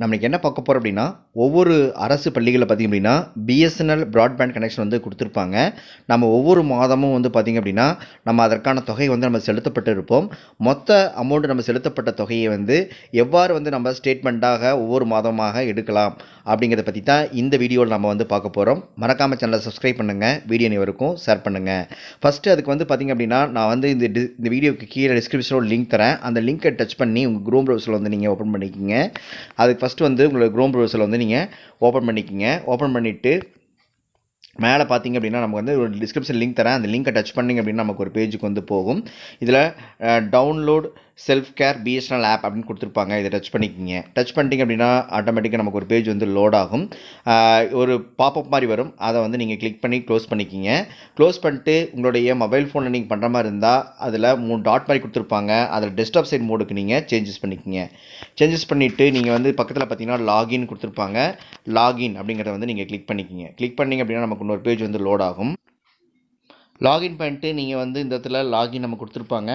நம்ம என்ன பார்க்க போகிறோம் அப்படின்னா ஒவ்வொரு அரசு பள்ளிகளில் பார்த்திங்க அப்படின்னா பிஎஸ்என்எல் ப்ராட்பேண்ட் கனெக்ஷன் வந்து கொடுத்துருப்பாங்க. நம்ம ஒவ்வொரு மாதமும் வந்து பார்த்திங்க அப்படின்னா நம்ம அதற்கான தொகை வந்து நம்ம செலுத்தப்பட்டு இருப்போம் மொத்த அமௌண்ட் நம்ம செலுத்தப்பட்ட தொகையை வந்து எவ்வாறு வந்து நம்ம ஸ்டேட்மெண்ட்டாக ஒவ்வொரு மாதமாக எடுக்கலாம் அப்படிங்கிறத பற்றி தான் இந்த வீடியோவில் நம்ம வந்து பார்க்க போகிறோம் மறக்காமல் சேனலை சப்ஸ்கிரைப் பண்ணுங்கள் வீடியோ அனைவருக்கும் ஷேர் பண்ணுங்கள் ஃபஸ்ட்டு அதுக்கு வந்து பார்த்திங்க அப்படின்னா நான் வந்து இந்த டி இந்த வீடியோக்கு கீழே டிஸ்கிரிப்ஷனில் ஒரு லிங்க் தரேன். அந்த லிங்க்கை டச் பண்ணி உங்கள் குரூம் ப்ரௌசரில் வந்து நீங்கள் ஓப்பன் பண்ணிக்கிங்க. அதுக்கு ஃபஸ்ட்டு வந்து உங்களோட க்ரோம் ப்ரௌசரில் வந்து நீங்கள் ஓப்பன் பண்ணிக்கிங்க. ஓப்பன் பண்ணிவிட்டு மேலே பார்த்தீங்க அப்படின்னா நமக்கு வந்து ஒரு டிஸ்கிரிப்ஷன் லிங்க் தரேன். அந்த லிங்கை டச் பண்ணிங்க அப்படின்னா நமக்கு ஒரு பேஜுக்கு வந்து போகும். இதில் download self care BSNL app அப்படின்னு கொடுத்துருப்பாங்க. இதை டச் பண்ணிக்கிங்க. டச் பண்ணிட்டீங்க அப்படின்னா ஆட்டோமேட்டிக்காக நமக்கு ஒரு பேஜ் வந்து லோட் ஆகும். ஒரு பாப்அப் மாதிரி வரும். அதை வந்து நீங்கள் கிளிக் பண்ணி க்ளோஸ் பண்ணிக்கிங்க. க்ளோஸ் பண்ணிட்டு உங்களுடைய மொபைல் ஃபோனில் நீங்கள் பண்ணுற மாதிரி இருந்தால் அதில் மூணு டாட் மாதிரி கொடுத்துருப்பாங்க. அதில் டெஸ்க்டாப் சைட் மோடுக்கு நீங்கள் சேஞ்சஸ் பண்ணிக்கிங்க. சேஞ்சஸ் பண்ணிவிட்டு நீங்கள் வந்து பக்கத்தில் பார்த்தீங்கன்னா லாகின் கொடுத்துருப்பாங்க. லாகின் அப்படிங்கிறத வந்து நீங்கள் கிளிக் பண்ணிக்கிங்க. கிளிக் பண்ணிங்க அப்படின்னா நமக்கு இன்னொரு பேஜ் வந்து லோட் ஆகும். லாகின் பண்ணிட்டு நீங்கள் வந்து இந்த இடத்துல லாகின் நம்ம கொடுத்துருப்பாங்க.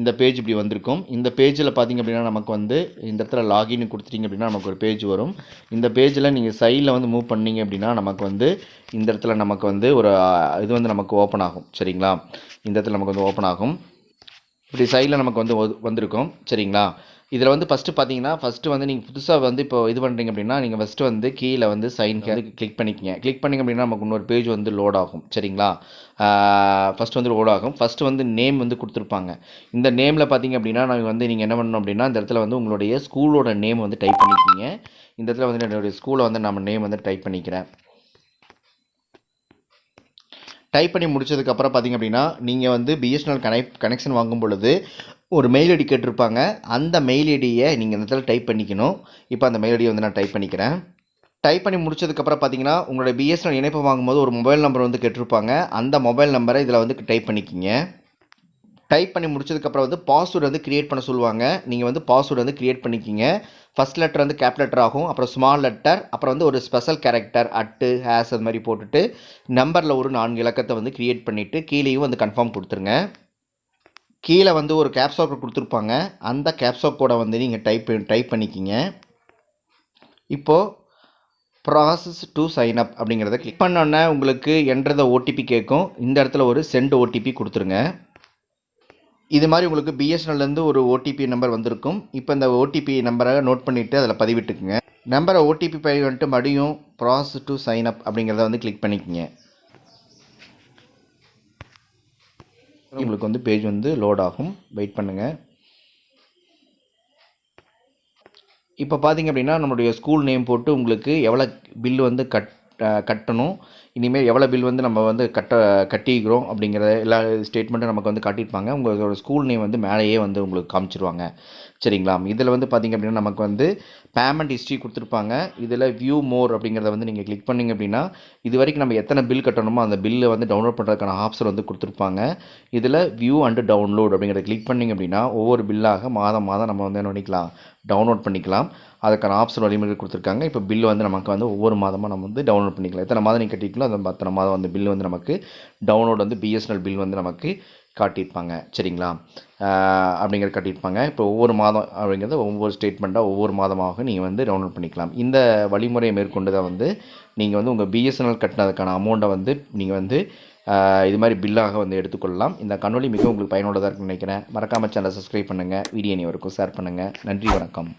இந்த பேஜ் இப்படி வந்திருக்கும். இந்த பேஜில் பார்த்தீங்க அப்படின்னா நமக்கு வந்து இந்த இடத்துல லாகின் கொடுத்துட்டிங்க அப்படின்னா நமக்கு ஒரு பேஜ் வரும். இந்த பேஜில் நீங்கள் சைடில் வந்து மூவ் பண்ணீங்க அப்படின்னா நமக்கு வந்து இந்த இடத்துல நமக்கு வந்து ஒரு இது வந்து நமக்கு ஓப்பன் ஆகும். சரிங்களா? இந்த இடத்துல நமக்கு வந்து ஓப்பன் ஆகும். இப்படி சைடில் நமக்கு வந்து வந்திருக்கும். சரிங்களா? இதில் வந்து ஃபஸ்ட்டு பார்த்தீங்கன்னா ஃபஸ்ட்டு வந்து நீங்கள் புதுசாக வந்து இப்போ இது பண்ணுறீங்க அப்படின்னா நீங்கள் ஃபஸ்ட்டு வந்து கீழே வந்து சைன் வந்து கிளிக் பண்ணிக்கங்க. கிளிக் பண்ணிங்க அப்படின்னா நமக்கு இன்னொரு பேஜ் வந்து லோட் ஆகும். சரிங்களா? ஃபஸ்ட்டு வந்து லோட் ஆகும். ஃபஸ்ட்டு வந்து நேம் வந்து கொடுத்துருப்பாங்க. இந்த நேமில் பார்த்தீங்க அப்படின்னா நாங்கள் வந்து நீங்கள் என்ன பண்ணணும் அப்படின்னா இந்த இடத்துல வந்து உங்களுடைய ஸ்கூலோட நேம் வந்து டைப் பண்ணிக்கிங்க. இந்த இடத்துல வந்து என்னுடைய ஸ்கூலை வந்து நம்ம நேம் வந்து டைப் பண்ணிக்கிறேன். டைப் பண்ணி முடிச்சதுக்கப்புறம் பார்த்தீங்க அப்படின்னா நீங்கள் வந்து பிஎஸ்என்எல் கனெக்ட் கனெக்ஷன் வாங்கும் பொழுது ஒரு மெயில் ஐடி கேட்டிருப்பாங்க. அந்த மெயில் ஐடியை நீங்கள் இந்த இடத்துல டைப் பண்ணிக்கணும். இப்போ அந்த மெயில் ஐடியை வந்து நான் டைப் பண்ணிக்கிறேன். டைப் பண்ணி முடிச்சதுக்கப்புறம் பார்த்தீங்கன்னா உங்களோட பிஎஸ்என்எல் இணைப்பு வாங்கும்போது ஒரு மொபைல் நம்பர் வந்து கேட்டிருப்பாங்க. அந்த மொபைல் நம்பரை இதில் வந்து டைப் பண்ணிக்கிங்க. டைப் பண்ணி முடிச்சதுக்கப்புறம் வந்து பாஸ்வேர்டு வந்து கிரியேட் பண்ண சொல்லுவாங்க. நீங்கள் வந்து பாஸ்வேர்டு வந்து க்ரியேட் பண்ணிக்கிங்க. ஃபஸ்ட் லெட்டர் வந்து கேப் லெட்டர் ஆகும். அப்புறம் ஸ்மால் லெட்டர் அப்புறம் வந்து ஒரு ஸ்பெஷல் கேரக்டர் அட்டு ஹேஸ் அது மாதிரி போட்டுட்டு நம்பரில் ஒரு நான்கு இலக்கத்தை வந்து க்ரியேட் பண்ணிவிட்டு கீழேயும் வந்து கன்ஃபார்ம் கொடுத்துருங்க. கீழே வந்து ஒரு கேப்சாக் கொடுத்துருப்பாங்க. அந்த கேப்சாக் கோடை வந்து நீங்கள் டைப் டைப் பண்ணிக்கிங்க. இப்போது ப்ராசஸ் டு சைன் அப் அப்படிங்கிறத கிளிக் பண்ணோன்னே உங்களுக்கு என்றத ஓடிபி கேட்கும். இந்த இடத்துல ஒரு சென்ட் ஓடிபி கொடுத்துருங்க. இது மாதிரி உங்களுக்கு பிஎஸ்என்எல்லேருந்து ஒரு ஓடிபி நம்பர் வந்திருக்கும். இப்போ இந்த ஓடிபி நம்பரை நோட் பண்ணிவிட்டு அதில் பதிவிட்டுக்குங்க. நம்பரை ஓடிபி பதிவு வந்துட்டு மறுபடியும் ப்ராசஸ் டு சைன் அப் அப்படிங்கிறத வந்து கிளிக் பண்ணிக்கோங்க. உங்களுக்கு வந்து பேஜ் வந்து லோட் ஆகும். வெயிட் பண்ணுங்கள் இப்போ பார்த்தீங்க அப்படின்னா நம்மளுடைய ஸ்கூல் நேம் போட்டு உங்களுக்கு எவ்வளோ பில்லு வந்து கட் கட்டணும். இனிமேல் எவ்வளோ பில் வந்து நம்ம வந்து கட்ட கட்டிக்கிறோம் அப்படிங்கிற எல்லா ஸ்டேட்மெண்ட்டும் நமக்கு வந்து காட்டியிருப்பாங்க. உங்களோட ஸ்கூல் நேம் வந்து மேலேயே வந்து உங்களுக்கு காமிச்சிருவாங்க. சரிங்களா? இதில் வந்து பார்த்தீங்க அப்படின்னா நமக்கு வந்து பேமெண்ட் ஹிஸ்ட்ரி கொடுத்துருப்பாங்க. இதில் வியூ மோர் அப்படிங்கிறத வந்து நீங்கள் கிளிக் பண்ணிங்க அப்படின்னா இது வரைக்கும் நம்ம எத்தனை பில் கட்டணுமோ அந்த பில்லை வந்து டவுன்லோட் பண்ணுறதுக்கான ஆப்ஷன் வந்து கொடுத்துருப்பாங்க. இதில் வியூ அண்டு டவுன்லோட் அப்படிங்கிறத கிளிக் பண்ணிங்க அப்படின்னா ஒவ்வொரு பில்லாக மாதம் மாதம் நம்ம வந்து என்ன பண்ணிக்கலாம்? டவுன்லோட் பண்ணிக்கலாம். அதுக்கான ஆப்ஷன் வழிமுறை கொடுத்துருக்காங்க. இப்போ பில்லு வந்து நமக்கு வந்து ஒவ்வொரு மாதமாக நம்ம வந்து டவுன்லோட் பண்ணிக்கலாம். எத்தனை மாதம் நீங்கள் கட்டிக்கலாம் அந்த அத்தனை மாதம் வந்து பில் வந்து நமக்கு டவுன்லோட் வந்து பிஎஸ்என்எல் பில் வந்து நமக்கு காட்டியிருப்பாங்க. சரிங்களா? அப்படிங்கிறத கட்டியிருப்பாங்க. காட்டியிருப்பாங்க இப்போ ஒவ்வொரு மாதம் அப்படிங்கிறது ஒவ்வொரு ஸ்டேட்மெண்ட்டாக ஒவ்வொரு மாதமாக நீங்கள் வந்து டவுன்லோட் பண்ணிக்கலாம். இந்த வழிமுறையை மேற்கொண்டு தான் வந்து நீங்கள் வந்து உங்கள் பிஎஸ்என்எல் கட்டினதுக்கான அமௌண்ட்டை வந்து நீங்கள் வந்து இது மாதிரி பில்லாக வந்து எடுத்துக்கொள்ளலாம். இந்த கண்ணொலி மிகவும் உங்களுக்கு பயனுள்ளதாக இருக்குன்னு நினைக்கிறேன். மறக்காமல் சேனலை சப்ஸ்கிரைப் பண்ணுங்கள் வீடியோ வரைக்கும் ஷேர் பண்ணுங்கள் நன்றி வணக்கம்.